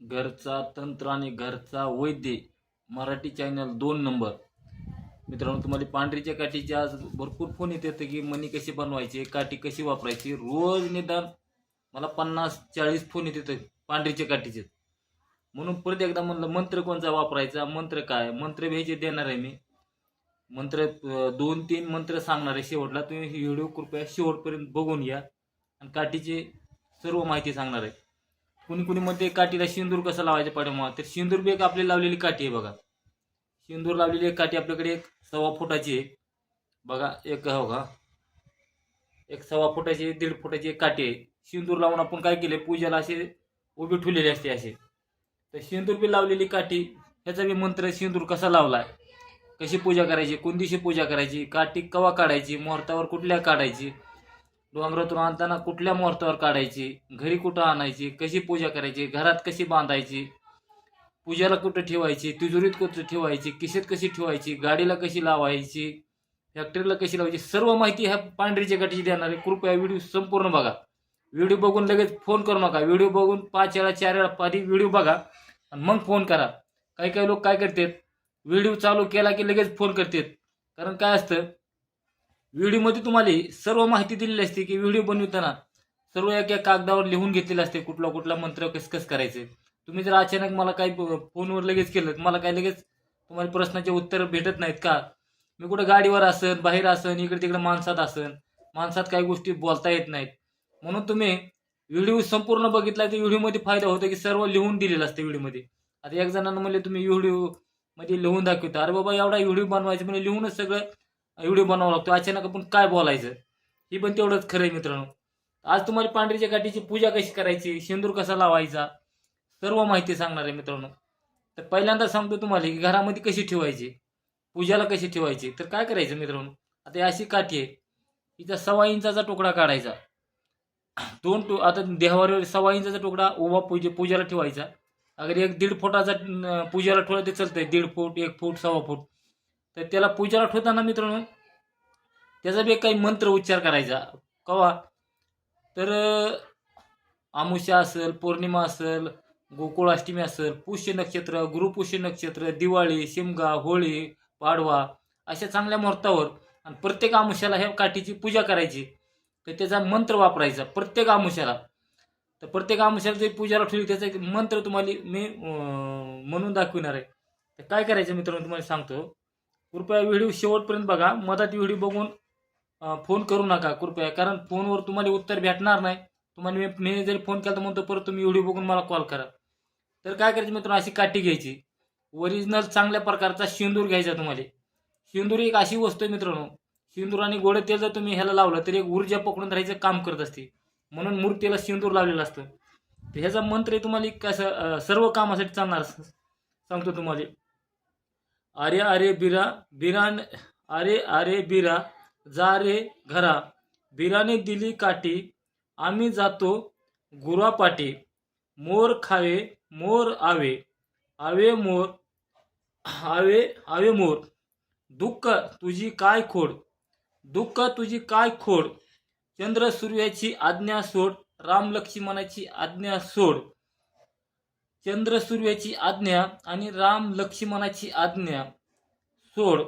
घरचा तंत्र आणि घरचा वैद्य. मराठी चॅनल दोन नंबर मित्रांनो तुम्हाला पांढरीच्या काठीचे आज भरपूर फोन येत येतं की मनी कशी बनवायची काठी कशी वापरायची? रोज निदान मला पन्नास चाळीस फोन येतात पांढरीच्या काठीचे. म्हणून परत एकदा म्हणलं मंत्र कोणचा वापरायचा? मंत्र काय? मंत्र भेजे देणार आहे मी. मंत्र दोन तीन मंत्र सांगणार आहे शेवटला. तुम्ही व्हिडिओ कृपया शेवटपर्यंत बघून घ्या. आणि काठीची सर्व माहिती सांगणार आहे. कुणी कुणी म्हणते काठीला सिंदूर कसं लावायचं पाठीमाग? तर सिंदूर बी एक आपली लावलेली काठी आहे बघा. सिंदूर लावलेली एक काठी आपल्याकडे एक सव्वा फुटाची आहे. बघा एक हो का? एक सव्वा फुटाची दीड फुटाची एक काठी आहे. सिंदूर लावून आपण काय केले पूजेला असे उभी ठेवलेले असते असे. तर सिंदूर बी लावलेली काठी ह्याचा बी मंत्र सिंदूर कसा लावला कशी पूजा करायची? कोण दिवशी पूजा करायची? काठी कवा काढायची? मुहूर्तावर कुठल्या काढायची? डोंगरातून आणताना कुठल्या मुहूर्तावर काढायची? घरी कुठं आणायची? कशी पूजा करायची? घरात कशी बांधायची? पूजाला कुठं ठेवायची? तिजोरीत कुठं ठेवायची? किशेत कशी ठेवायची? गाडीला कशी लावायची? फॅक्टरीला कशी लावायची? सर्व माहिती ह्या पांढरीच्या गाठीची देणार आहे. कृपया व्हिडिओ संपूर्ण बघा. व्हिडिओ बघून लगेच फोन करू नका. व्हिडिओ बघून पाच वेळा चार वेळा आधी व्हिडिओ बघा आणि मग फोन करा. काही काही लोक काय करतात? व्हिडिओ चालू केला की लगेच फोन करतात. कारण काय असतं? व्हिडिओमध्ये तुम्हाला सर्व माहिती दिलेली असते की व्हिडिओ बनवताना सर्व एका कागदावर लिहून घेतलेलं असते कुठला कुठला मंत्र कस कसं करायचं. तुम्ही जर अचानक मला काही फोनवर लगेच केलं मला काय लगेच तुम्हाला प्रश्नाचे उत्तर भेटत नाहीत का? मी कुठं गाडीवर असन बाहेर असन इकडे तिकडे माणसात असन माणसात काही गोष्टी बोलता येत नाहीत. म्हणून तुम्ही व्हिडिओ संपूर्ण बघितला तर व्हिडिओमध्ये फायदा होतो की सर्व लिहून दिलेलं असतं व्हिडिओमध्ये. आता एक जणांना म्हणले तुम्ही व्हिडिओमध्ये लिहून दाखवता. अरे बाबा एवढा व्हिडिओ बनवायचा म्हणजे लिहूनच सगळं व्हिडिओ बनवावा लागतो अचानक आपण काय बोलायचं? ही पण तेवढंच खरं आहे मित्रांनो. आज तुम्हाला पांढरीच्या काठीची पूजा कशी करायची? शेंदूर कसा लावायचा? सर्व माहिती सांगणार आहे मित्रांनो. तर पहिल्यांदा सांगतो तुम्हाला की घरामध्ये कशी ठेवायची? पूजाला कशी ठेवायची? तर काय करायचं मित्रांनो? आता ही अशी काठी आहे. हिचा सव्वा इंचाचा तुकडा काढायचा. दोन टो आता देहावर सव्वा इंचाचा तुकडा उभा पूजे पूजाला ठेवायचा. अगर एक दीड फुटाचा पूजेला पूजाला ठेवला ते चालतंय. दीड फूट एक फूट सव्वा फूट. तर त्याला पूजाला ठेवताना मित्रांनो? त्याचा बी काही मंत्र उच्चार करायचा. कवा? तर आमुष्या असेल पौर्णिमा असेल गोकुळाष्टमी असेल पुष्य नक्षत्र गुरुपुष्य नक्षत्र दिवाळी शिमगा होळी पाडवा अशा चांगल्या मुहूर्तावर आणि प्रत्येक आमुष्याला ह्या काठीची पूजा करायची. तर त्याचा मंत्र वापरायचा प्रत्येक आमुष्याला तर प्रत्येक आमुष्याला जे पूजाला ठेवली त्याचा एक मंत्र तुम्हाला मी म्हणून दाखविणार आहे. तर काय करायचं मित्रांनो तुम्हाला सांगतो. कृपया व्हिडिओ शेवटपर्यंत बघा. मधात व्हिडिओ बघून फोन करू नका कृपया. कारण फोनवर तुम्हाला उत्तर भेटणार नाही. तुम्हाला मी मी जरी फोन केला तर म्हणतो परत तुम्ही व्हिडिओ बघून मला कॉल करा. तर काय करायचं मित्रांनो? अशी काठी घ्यायची. ओरिजिनल चांगल्या प्रकारचा शेंदूर घ्यायचा तुम्हाला. शेंदूर एक अशी वस्तू आहे मित्रांनो. शेंदूर आणि गोडं तेल जर तुम्ही ह्याला लावलं तर एक ऊर्जा पकडून राहायचं काम करत असते. म्हणून मूर्तीला शेंदूर लावलेलं असतं. ह्याचा मंत्र तुम्हाला कसं सर्व कामासाठी चालणार सांगतो तुम्हाला. अरे अरे बिरा बिरान अरे अरे बिरा जा रे घरा. बिराने दिली काठी आम्ही जातो गुरापाटी मोर खावे मोर आवे. आवे मोर आवे आवे मोर. दुःख तुझी काय खोड? दुःख तुझी काय खोड? चंद्र सूर्याची आज्ञा सोड राम लक्ष्मणाची आज्ञा सोड. चंद्र सूर्याची आज्ञा आणि राम लक्ष्मणाची आज्ञा. सोड.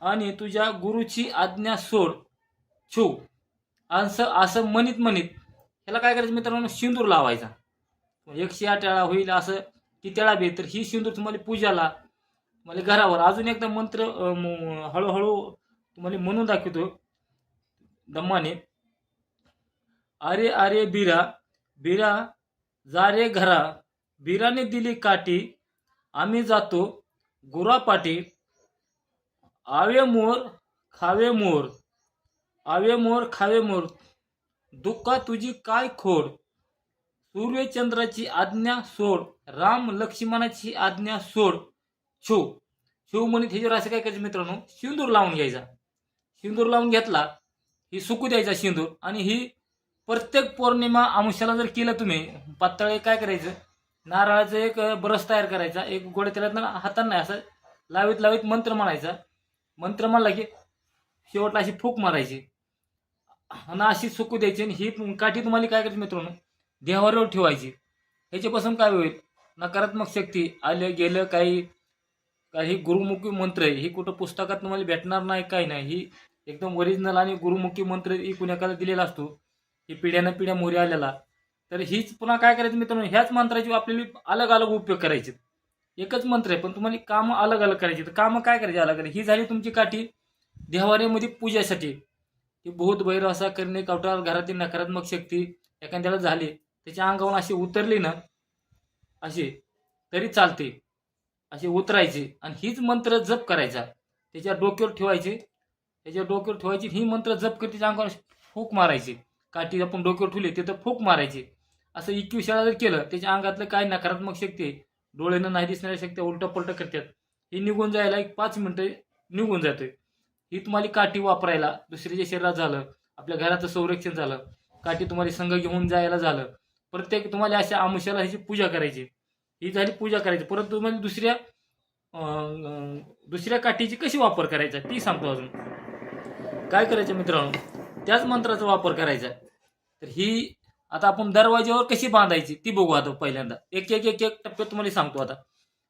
आणि तुझ्या गुरुची आज्ञा सोड. छू. असं असं म्हणित म्हणित ह्याला काय करायचं मित्रांनो? सिंदूर लावायचा. एकशे आठ वेळा होईल असं किती वेळा बी तर ही सिंदूर तुम्हाला पूजाला तुम्हाला घरावर. अजून एकदा मंत्र हळूहळू तुम्हाला म्हणून दाखवतो. दम्माने अरे अरे बिरा. बिरा जा रे घरा. बिराने दिली काठी आम्ही जातो गुरापाटी आवे मोर खावे मोर. आवे मोर खावे मोर. दुःखा तुझी काय खोड? सूर्यचंद्राची आज्ञा सोड. राम लक्ष्मणाची आज्ञा सोड. शिव शिव म्हणे ह्याच्यावर असं काय करायचं मित्रांनो? सिंदूर लावून घ्यायचा. सिंदूर लावून घेतला ही सुकू द्यायचा सिंदूर आणि ही प्रत्येक पौर्णिमा अंशाला जर केलं तुम्ही पातळे काय करायचं? नारळाचं एक ब्रश तयार करायचा. एक गोड्या तेलात हातांना नाही असं लावीत लावीत मंत्र म्हणायचा. मंत्र म्हणला की शेवटला अशी फूक मारायची. आणि अशी सुकू द्यायची आणि ही काठी तुम्हाला काय करायची मित्रांनो? देवावर ठेवायची. ह्याच्यापासून काय होईल? नकारात्मक शक्ती आलं गेलं काही काही गुरुमुखी मंत्र आहे. ही कुठं पुस्तकात तुम्हाला भेटणार नाही काही नाही. ही एकदम ओरिजिनल आणि गुरुमुखी मंत्र ही कुणाकाला दिलेला असतो? ही पिढ्यानं पिढ्या मोरी आलेला. तर हीच पुन्हा काय करायचं मित्रांनो? ह्याच मंत्राची आपल्याला अलग अलग उपयोग करायचे. एकच मंत्र आहे पण तुम्हाला कामं अलग अलग करायची. तर कामं काय करायची अलग अलग ही झाली तुमची काठी. देवाऱ्यामध्ये पूजासाठी. की भूत भैरव असा करणे कवटाळ घरातील नकारात्मक शक्ती एखाद्याला झाली त्याच्या अंगावर अशी उतरली ना अशी तरी चालते. असे उतरायचे. आणि हीच मंत्र जप करायचा. त्याच्या डोक्यावर ठेवायचे. त्याच्या डोक्यावर ठेवायची. ही मंत्र जप करते त्याच्या अंगावर फूक मारायची. काठी आपण डोक्यावर ठेवली तिथं फूक मारायची. असं इक्विशाला जर केलं त्याच्या अंगातलं काय नकारात्मक शक्ती डोळ्यानं नाही दिसणाऱ्या शक्ती उलट पलट करतात. ही निघून जायला एक पाच मिनिटं निघून जाते ही तुम्हाला काठी वापरायला दुसऱ्याच्या शरीरात झालं आपल्या घराचं संरक्षण झालं काठी तुम्हाला संघ घेऊन जायला झालं प्रत्येक तुम्हाला अशा आमुष्याला ह्याची पूजा करायची. ही झाली पूजा करायची. परंतु तुम्हाला दुसऱ्या दुसऱ्या काठीची कशी वापर करायचा ती सांगतो अजून. काय करायचं मित्रांनो? त्याच मंत्राचा वापर करायचा. तर ही आता आपण दरवाज्यावर कशी बांधायची ती बघू आता पहिल्यांदा. एक एक एक एक टप्प्यात तुम्हाला सांगतो आता.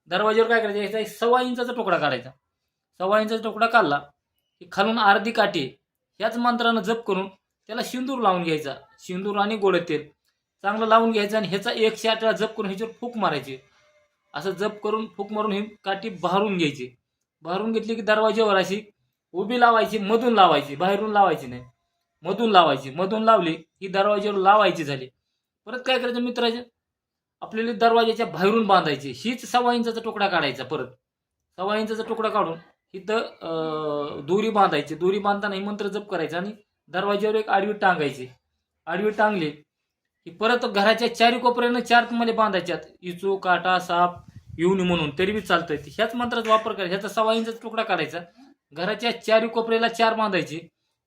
दरवाज्यावर काय करायचं? याचा सव्वा इंचाचा तुकडा काढायचा. सव्वा इंचाचा तुकडा काढला की खालून अर्धी काठी ह्याच मंत्रानं जप करून त्याला शिंदूर लावून घ्यायचा. शिंदूर आणि गोड तेल. चांगलं लावून घ्यायचं आणि ह्याचा एकशे आठ वेळा जप करून ह्याच्यावर फूक मारायची. असं जप करून फूक मारून ही काठी बहारून घ्यायची. बहारून घेतली की दरवाज्यावर अशी उभी लावायची मधून लावायची बाहेरून लावायची नाही. मधून लावायची मधून लावली ही दरवाज्यावर लावायची झाली. परत काय करायचं मित्राचे आपल्याला दरवाजाच्या बाहेरून बांधायची. हीच सव्वा इंचाचा तुकडा काढायचा परत. सव्वा इंचाचा तुकडा काढून इथं दोरी बांधायची. दोरी बांधताना मंत्र जप करायचा आणि दरवाज्यावर एक आडवी टांगायची. आडवी टांगली की परत घराच्या चारी कोपऱ्यानं चार तुम्हाला बांधायच्यात. इचू काटा साप येऊन म्हणून. तरी बी चालतंय. ह्याच मंत्राचा वापर करायचा. ह्याचा सव्वा इंचाचा तुकडा काढायचा. घराच्या चारी कोपऱ्याला चार बांधायची.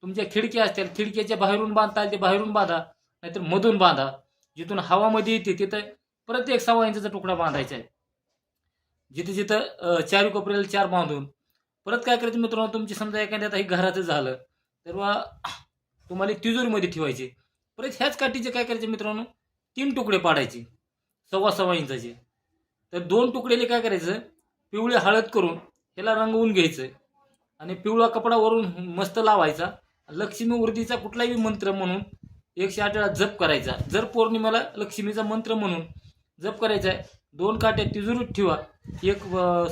तुमच्या खिडक्या असतील खिडक्याच्या बाहेरून बांधता ते बाहेरून बांधा नाहीतर मधून बांधा. जिथून हवामध्ये येते तिथं परत एक सव्वा इंचाचा तुकडा बांधायचा आहे. जिथे जिथं चार कोपऱ्याला चार बांधून. परत काय करायचं मित्रांनो तुमची समजा एखाद्यात हे घराचं झालं तर बा तुम्हाला तिजोरीमध्ये ठेवायचे. परत ह्याच काठीचे काय करायचे मित्रांनो तीन तुकडे पाडायचे सव्वा सव्वा इंचाचे. तर दोन तुकडेले काय करायचं पिवळे हळद करून ह्याला रंगवून घ्यायचं आणि पिवळा कपडा वरून मस्त लावायचा. लक्ष्मी वृद्धीचा कुठलाही मंत्र म्हणून एकशे आठ वेळा जप करायचा. जर पौर्णिमेला लक्ष्मीचा मंत्र म्हणून जप करायचा आहे दोन काट्या तिजोरीत ठेवा एक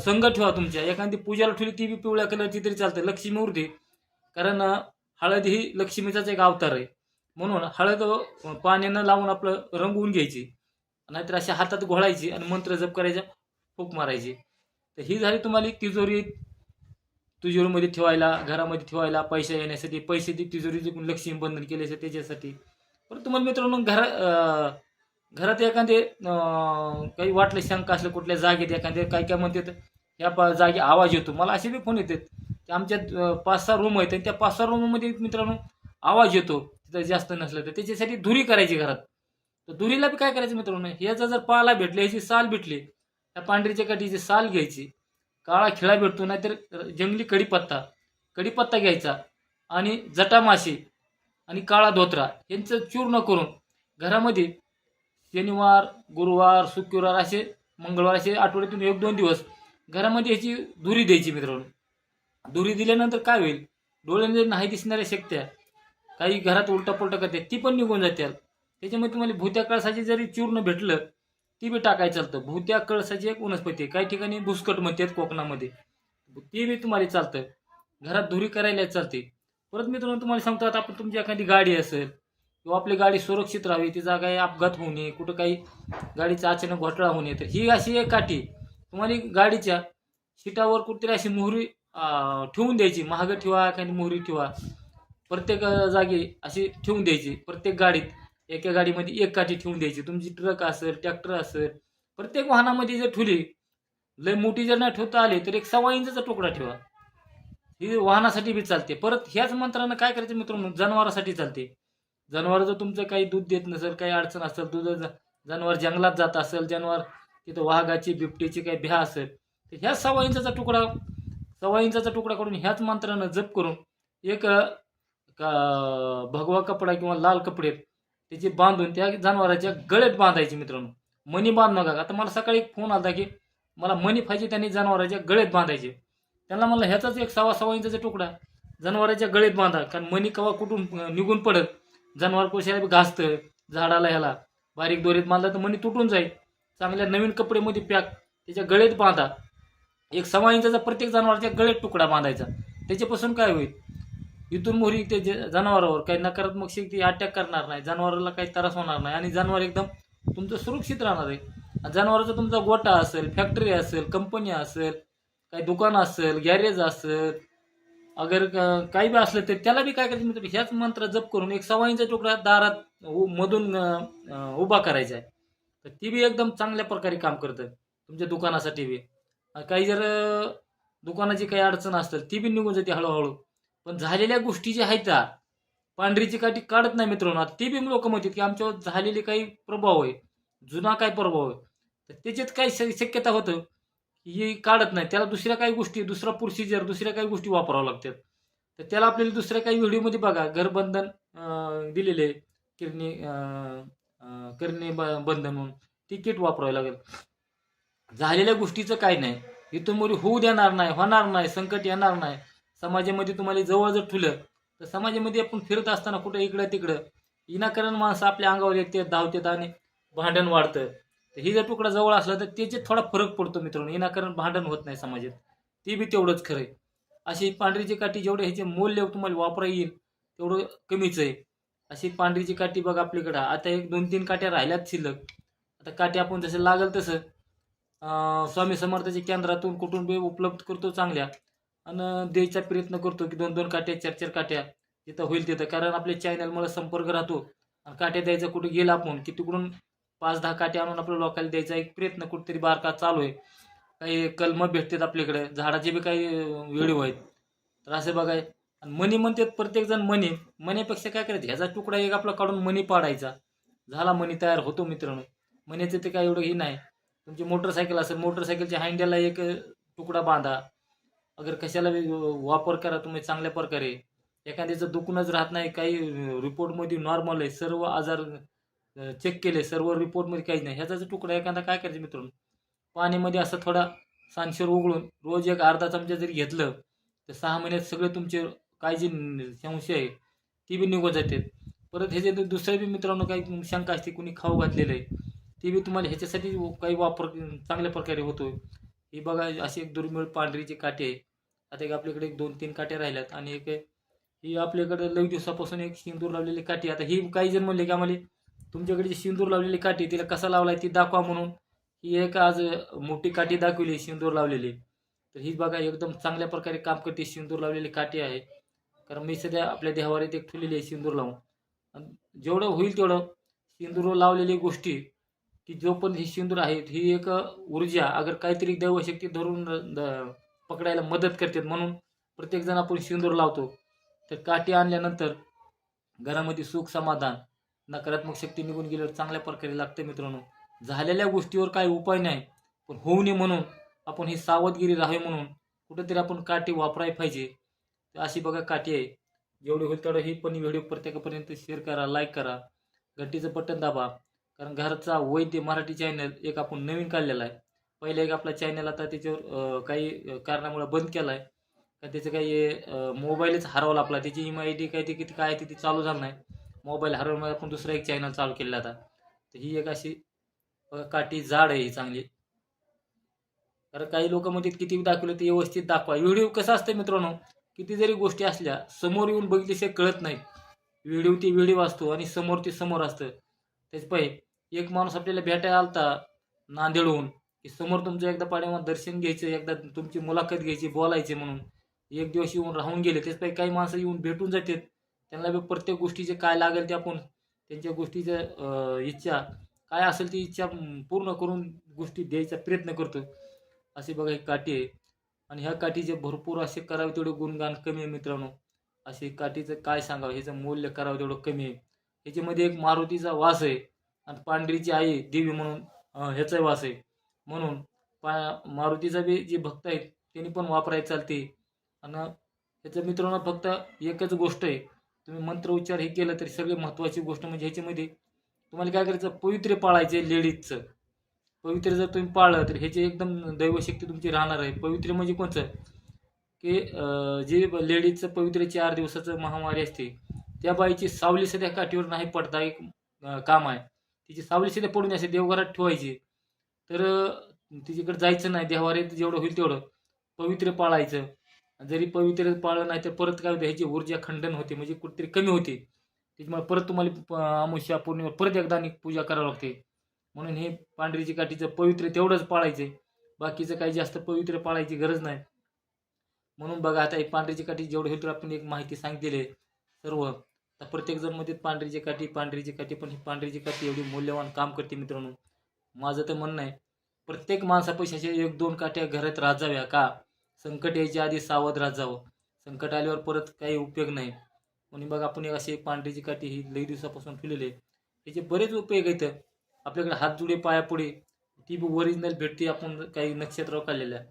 संघ ठेवा तुमच्या. एखादी पूजाला ठेवली ती बी पिवळ्या कलरची तरी चालते लक्ष्मी वृद्धी कारण हळद ही लक्ष्मीचाच एक अवतार आहे. म्हणून हळद पाण्यानं लावून आपलं रंगवून घ्यायची. नाहीतर अशा हातात घोळायची आणि मंत्र जप करायचा फूक मारायची. तर ही झाली तुम्हाला तिजोरीत तिजोरी तिजोरीमध्ये ठेवायला घरामध्ये ठेवायला पैसे येण्यासाठी पैसे ती तिजोरीचे लक्ष्मी बंधन केले असते त्याच्यासाठी. परंतु तुम्हाला मित्रांनो घरा घरात एखादे काही वाटलं शंका असलं कुठल्या जागेत एखाद्या काय काय म्हणतात या पा आवाज येतो. मला असे बी फोन येतात. की आमच्या पाच सहा रूम आहेत आणि त्या पाच सहा रूममध्ये मित्रांनो आवाज येतो. तिथं जास्त नसलं तर. त्याच्यासाठी धुरी करायची घरात. तर धुरीला बी काय करायचं मित्रांनो? ह्याचा जर पाला भेटला ह्याची साल भेटली त्या पांढरीच्या काठीची साल घ्यायची. काळा खिळा भेटतो नाहीतर जंगली कढीपत्ता कढीपत्ता घ्यायचा आणि जटामाशी आणि काळा धोत्रा यांचं चूर्ण करून घरामध्ये शनिवार गुरुवार शुक्रवार असे मंगळवार असे आठवड्यातून एक दोन दिवस घरामध्ये ह्याची धुरी द्यायची मित्रांनो. धुरी दिल्यानंतर काय होईल? डोळ्यांनी नाही दिसणाऱ्या शक्त्या काही घरात उलटा पुलटा करते ती पण निघून जातील त्याच्यामुळे तुम्हाला भूत्या काळासाठी जरी चूर्ण भेटलं ती बी टाकायचं चालतं. भूत्या कळसाची एक वनस्पती आहे. काही ठिकाणी भुसकट म्हणतात कोकणामध्ये. ती बी तुम्हाला चालतं. घरात धुरी करायला चालते. परत मित्रांनो तुम्हाला सांगतो आता आपण तुमची एखादी गाडी असेल किंवा आपली गाडी सुरक्षित राहावी तिचा काही अपघात होऊ नये कुठं काही गाडीचा अचानक घोटाळा होऊ नये. तर ही अशी एक काठी तुम्हाला गाडीच्या शिटावर कुठतरी अशी मोहरी ठेवून द्यायची. महाग ठेवा एखादी मोहरी ठेवा. प्रत्येक जागी अशी ठेवून द्यायची प्रत्येक गाडीत. एका गाडीमध्ये एक काठी ठेवून द्यायची. तुमची ट्रक असेल ट्रॅक्टर असेल प्रत्येक वाहनामध्ये जर ठेवली लय मोठी जर नाही ठेवता आली तर एक सव्वा इंचाचा तुकडा ठेवा. ही वाहनासाठी बी चालते. परत ह्याच मंत्रानं काय करायचं मित्रांनो? जनावरासाठी चालते. जनावर जर तुमचं काही दूध देत नसेल काही अडचण असेल दूध जनावर जंगलात जात असेल जनावर तिथं वाघाची बिबटीची काही भ्या असेल तर ह्या सव्वा इंचाचा तुकडा सव्वा इंचाचा तुकडा करून ह्याच मंत्रानं जप करून एक का- भगवा कपडा किंवा लाल कपडे त्याची बांधून त्या जनावराच्या गळ्यात बांधायची मित्रांनो. मणी बांध नका आता मला सकाळी एक फोन आला की मला मणी पाहिजे त्यांनी जनावराच्या गळ्यात बांधायचे. त्यांना म्हणलं ह्याचाच एक सव्वा सव्वा इंचाचा तुकडा. जनावराच्या गळ्यात बांधा कारण मणी कवा कुठून निघून पडत? जनावर कोशाला घासतं झाडाला ह्याला. बारीक दोरीत बांधला तर मणी तुटून जाईल. चांगल्या नवीन कपडेमध्ये पॅक त्याच्या गळ्यात बांधा. एक सव्वा इंचाचा प्रत्येक जनावराच्या गळ्यात तुकडा बांधायचा. त्याच्यापासून काय होईल? इथून मोहरी ते जे जनावरावर काही नकारात्मक शक्ती अटॅक करणार नाही जनावराला काही त्रास होणार नाही आणि जनावर एकदम तुमचं सुरक्षित राहणार आहे. जनावराचा तुमचा गोटा असेल फॅक्टरी असेल कंपनी असेल काही दुकान असेल गॅरेज असेल अगर क- काही बी असलं तर त्याला बी काय करायचं मित्र ह्याच मंत्र जप करून एक सवाईंचा तुकडा दारात उ- मधून उभा करायचा आहे. तर ती बी एकदम चांगल्या प्रकारे काम करतं तुमच्या दुकानासाठी बी. काही जर दुकानाची काही अडचण असेल ती बी निघून जाते हळूहळू. पण झालेल्या गोष्टी ज्या आहेत त्या पांढरीची काठी काढत नाही मित्रांनो. ते ती बी लोक म्हणतात की आमच्यावर झालेले काही प्रभाव आहे जुना काय प्रभाव आहे तर त्याच्यात काही श- शक्यता होतं की हे काढत नाही. त्याला दुसऱ्या काही गोष्टी दुसरा प्रोसिजर दुसऱ्या काही गोष्टी वापराव्या लागतात. तर त्याला आपल्याला दुसऱ्या काही व्हिडिओमध्ये बघा. घरबंधन दिलेले आहे. किरणी करणे ब- बंधन म्हणून. ती किट वापरावं लागेल. झालेल्या गोष्टीचं काय नाही. इथून मोरी होऊ देणार नाही होणार नाही संकट येणार नाही. समाजामध्ये तुम्हाला जवळ जर ठुलं तर समाजामध्ये आपण फिरत असताना कुठं इकडं तिकडं विनाकारण माणसं आपल्या अंगावर येते धावतात आणि भांडण वाढतं. तर ही जर तुकडा जवळ असला तर त्याचे थोडा फरक पडतो मित्रांनो. विनाकारण भांडण होत नाही समाजात. ते बी तेवढंच खरं आहे. अशी पांढरीची काठी जेवढे ह्याचे मूल्य तुम्हाला वापरा येईल तेवढं कमीच आहे. अशी पांढरीची काठी बघा आपल्याकडं. आता एक दोन तीन काट्या राहिल्यात शिल्लक. आता काठी आपण जसं लागल तसं स्वामी समर्थाच्या केंद्रातून कुठून बी उपलब्ध करतो चांगल्या. आणि द्यायचा प्रयत्न करतो की दोन दोन काट्या चार चार काट्या तिथं होईल तिथं. कारण आपल्या चॅनलमुळे संपर्क राहतो. आणि काट्या द्यायचा कुठे गेला आपण की तिकडून पाच दहा काट्या आणून आपल्या लोकांना द्यायचा एक प्रयत्न कुठेतरी बारका चालू आहे. काही कलम भेटतात आपल्याकडे. झाडाचे बी काही व्हिडिओ आहेत तर असे बघाय आणि मनी म्हणतात प्रत्येक जण मनी. मनीपेक्षा काय करायचं? ह्याचा तुकडा एक आपला काढून मनी पाडायचा. झाला मनी तयार होतो मित्रांनो. मनीचं ते काय एवढं हे नाही. तुमची मोटरसायकल असेल मोटरसायकलच्या हँडलला एक तुकडा बांधा. अगर कशाला वापर करा तुम्ही चांगल्या प्रकारे. एखाद्याचं दुखूनच राहत नाही काही रिपोर्टमध्ये नॉर्मल आहे सर्व आजार चेक केले सर्व रिपोर्टमध्ये काहीच नाही. ह्याचा तुकडा एखादा काय करायचं मित्रांनो? पाण्यामध्ये असं थोडा सांशर उघडून रोज एक अर्धा चमचा जरी घेतलं तर सहा महिन्यात सगळे तुमचे काय जे संशय आहे ती बी निघून जाते. परत ह्याचे दुसरे बी मित्रांनो काही शंका असते कुणी खाऊ घातलेलं आहे ती बी तुम्हाला ह्याच्यासाठी काही वापर चांगल्या प्रकारे होतोय. ही बघा अशी एक दुर्मिळ पांढरीची काठी आहे. आता एक आपल्याकडे एक दोन तीन काट्या राहिल्यात आणि एक ही आपल्याकडे लई दिवसापासून एक सिंदूर लावलेली काठी आता ही काही जण म्हणले की आम्हाला तुमच्याकडे जी सिंदूर लावलेली काठी तिला कसा लावलाय ती दाखवा म्हणून ही एक आज मोठी काठी दाखवली सिंदूर लावलेली. तर ही बघा एकदम चांगल्या प्रकारे काम करते सिंदूर लावलेली काठी आहे. कारण मी सध्या आपल्या देहावर एक ठेवलेली आहे सिंदूर लावून. जेवढं होईल तेवढं सिंदूर लावलेली गोष्टी की जो पण ही सिंदूर आहे ही एक ऊर्जा अगर काहीतरी दैवशक्ती धरून द- पकडायला मदत करतात म्हणून प्रत्येकजण आपण सिंदूर लावतो. तर काठी आणल्यानंतर घरामध्ये सुख समाधान नकारात्मक शक्ती निघून गेल्यावर चांगल्या प्रकारे लागते मित्रांनो. झालेल्या गोष्टीवर काही उपाय नाही पण होऊ नये म्हणून आपण ही सावधगिरी राहावी म्हणून कुठेतरी आपण काठी वापरायला पाहिजे. तर अशी बघा काठी आहे. जेवढी होईल तेवढं ही पण व्हिडिओ प्रत्येकापर्यंत शेअर करा लाईक करा. घंटीचं बटन दाबा. कारण घरचा वैद्य मराठी चॅनल एक आपण नवीन काढलेला आहे. पहिले एक आपला चॅनल आता त्याच्यावर काही कारणामुळे बंद केला आहे का त्याचं काही मोबाईलच हरवला आपला. त्याची इम आय डी काय ते किती काय ती चालू झालं नाही. मोबाईल हरवल्यामुळे आपण दुसरा एक चॅनल चालू केलेला आता. तर ही एक अशी काठी जाड आहे ही चांगली. कारण काही लोक म्हणतात किती दाखवलं ते व्यवस्थित दाखवा. व्हिडिओ कसं असतं मित्रांनो किती जरी गोष्टी असल्या समोर येऊन बघितल्याशिवाय कळत नाही. व्हिडिओ ते व्हिडिओ असतो आणि समोर ते समोर असतं. त्याच पाहिजे एक माणूस आपल्याला भेटायला आलता नांदेडहून. की समोर तुमचं एकदा पाड्यावर दर्शन घ्यायचं एकदा तुमची मुलाखत घ्यायची बोलायची म्हणून. एक दिवस येऊन राहून गेले त्याचपैकी काही माणसं येऊन भेटून जातात. त्यांना बी प्रत्येक गोष्टीचे काय लागेल ते आपण त्यांच्या गोष्टीच्या इच्छा काय असेल ती इच्छा पूर्ण करून गोष्टी द्यायचा प्रयत्न करतो. अशी बघा एक काठी आहे. आणि ह्या काठीचे भरपूर असे करावे तेवढे गुणगान कमी आहे मित्रांनो. असे काठीचं काय सांगावं? ह्याचं मूल्य करावं तेवढं कमी आहे. ह्याच्यामध्ये एक मारुतीचा वास आहे. आणि पांढरीची आई देवी म्हणून ह्याचाही ह्याचा वास आहे. म्हणून पा मारुतीचा बी जे भक्त आहेत त्यांनी पण वापरायला चालते. आणि ह्याचं मित्रांनो फक्त एकच गोष्ट आहे तुम्ही मंत्र उच्चार हे केलं तरी सगळे महत्त्वाची गोष्ट म्हणजे ह्याच्यामध्ये तुम्हाला काय करायचं पवित्र पाळायचे लेडीजचं. पवित्र जर तुम्ही पाळलं तर ह्याची एकदम दैवशक्ती तुमची राहणार आहे. पवित्र म्हणजे कोणचं? की जे लेडीजचं पवित्र चार दिवसाचं महामारी असते त्या बाईची सावली सध्या काठीवर नाही पडता एक काम आहे. तिची सावली सध्या पडून असे देवघरात ठेवायची. तर तिच्याकडे जायचं नाही. देवाऱ्यात जेवढं होईल तेवढं पवित्र पाळायचं. जरी पवित्र पाळलं नाही तर परत काय होतं ह्याची ऊर्जा खंडन होते. म्हणजे कुठेतरी कमी होते. त्याच्यामुळे परत तुम्हाला अमावस्या पौर्णिमा परत एकदा आणि पूजा करावी लागते. म्हणून हे पांढरीची काठीचं पवित्र तेवढंच पाळायचं. बाकीचं काही जास्त पवित्र पाळायची गरज नाही. म्हणून बघा आता एक पांढरीची काठी जेवढं होईल आपण एक माहिती सांगितलेली आहे सर्व. आता प्रत्येक जणमध्ये पांढरीची काठी पांढरीची काठी. पण ही पांढरीची काठी एवढी मूल्यवान काम करते मित्रांनो. माझं तर म्हणणं आहे प्रत्येक माणसापाशी अशा एक दोन काठ्या घरात राहत जाव्या का? संकट यायच्या आधी सावध राहत जावं. संकट आल्यावर परत काही उपयोग नाही. म्हणून बघ आपण एक अशी पांढरीची काठी ही लई दिवसापासून ठेवलेली आहे. बरेच उपयोग आहेत. आपल्याकडे हात जुडे पायापुढे ती ओरिजिनल भेटते आपण काही नक्षत्रावर काढलेल्या.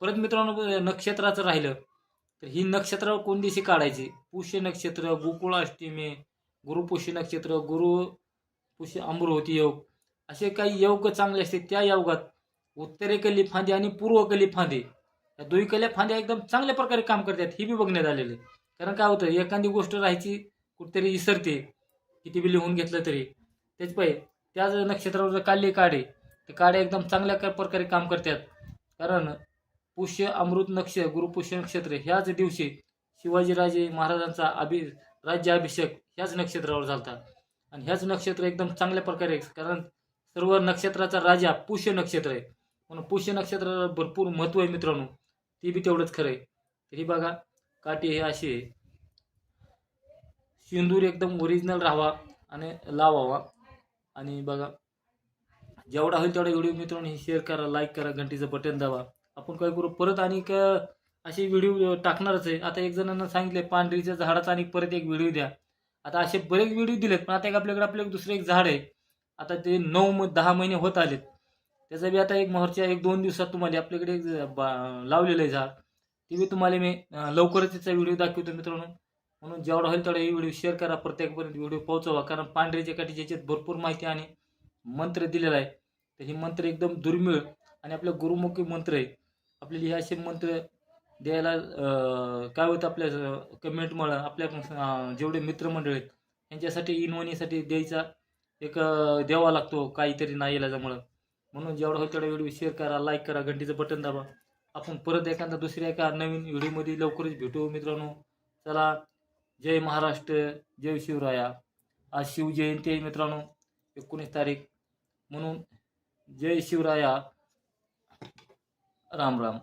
परत मित्रांनो नक्षत्राचं राहिलं तर ही नक्षत्रावर कोण दिवशी काढायची? पुष्य नक्षत्र गोकुळाष्टमी गुरुपुष्य नक्षत्र गुरु पुष्य अमृवती योग. असे काही योग चांगले असते त्या योगात उत्तरेकडली फांदी आणि पूर्वकडली फांदी या दोन्हीकडल्या फांद्या एकदम चांगल्या प्रकारे काम करतात हे बी बघण्यात आलेले कारण काय होतं एखादी गोष्ट राहायची कुठेतरी इसरते किती बी लिहून घेतलं तरी. त्याच पाहिजे त्याच नक्षत्रावर जर काढले काढे ते काढे एकदम चांगल्या का- प्रकारे काम करतात. कारण पुष्य अमृत नक्ष गुरुपुष्य नक्षत्र ह्याच दिवशी शिवाजीराजे महाराजांचा अभि राज्याभिषेक ह्याच नक्षत्रावर झाला आणि ह्याच नक्षत्र एकदम चांगल्या प्रकारे कारण सर्व नक्षत्राचा राजा पुष्य नक्षत्र आहे. म्हणून पुष्य नक्षत्राला भरपूर महत्त्व आहे मित्रांनो. ते बी तेवढंच खरं आहे. हे बघा काठी हे अशी आहे. सिंदूर एकदम ओरिजिनल राहावा आणि लावावा. आणि बघा जेवढा होईल तेवढा व्हिडिओ मित्रांनो शेअर करा लाईक करा घंटीचं बटन दाबा. आपण काय करू परत आणि असे व्हिडिओ टाकणारच आहे. आता एक जणांना सांगितले पांढरीच्या झाडाचा आणि परत एक व्हिडिओ द्या. आता असे बरेच व्हिडिओ दिलेत पण आता एक आपल्याकडे आपलं एक दुसरं एक झाड आहे. आता ते नऊ दहा महिने होत आलेत. त्याचा बी आता एक मोहरच्या एक दोन दिवसात तुम्हाला आपल्याकडे बा- लावलेलं आहे झाड. ते बी तुम्हाला मी लवकरच त्याचा व्हिडिओ दाखवतो मित्रांनो. म्हणून जेवढा होईल तेवढा हे व्हिडिओ शेअर करा प्रत्येकपर्यंत व्हिडिओ पोहोचवा. कारण पांढऱ्याच्या काठी ज्याच्यात भरपूर माहिती आणि मंत्र दिलेला आहे. तर हे मंत्र एकदम दुर्मिळ आणि आपल्या गुरुमुखी मंत्र आहे. आपल्याला हे असे मंत्र द्यायला काय होतं आपल्या कमेंटमुळं आपल्या जेवढे मित्रमंडळ आहेत यांच्यासाठी इनवणीसाठी द्यायचा एक द्यावा लागतो काहीतरी नाही इलाजामुळं म्हणून जेवढा होईल तेवढा व्हिडिओ शेअर करा लाईक करा घंटीचं बटन दाबा. आपण परत एखादा दुसऱ्या एका नवीन व्हिडिओमध्ये लवकरच भेटू मित्रांनो. चला जय महाराष्ट्र जय शिवराया. आज शिवजयंती आहे मित्रांनो एकोणीस तारीख. म्हणून जय शिवराया. राम राम.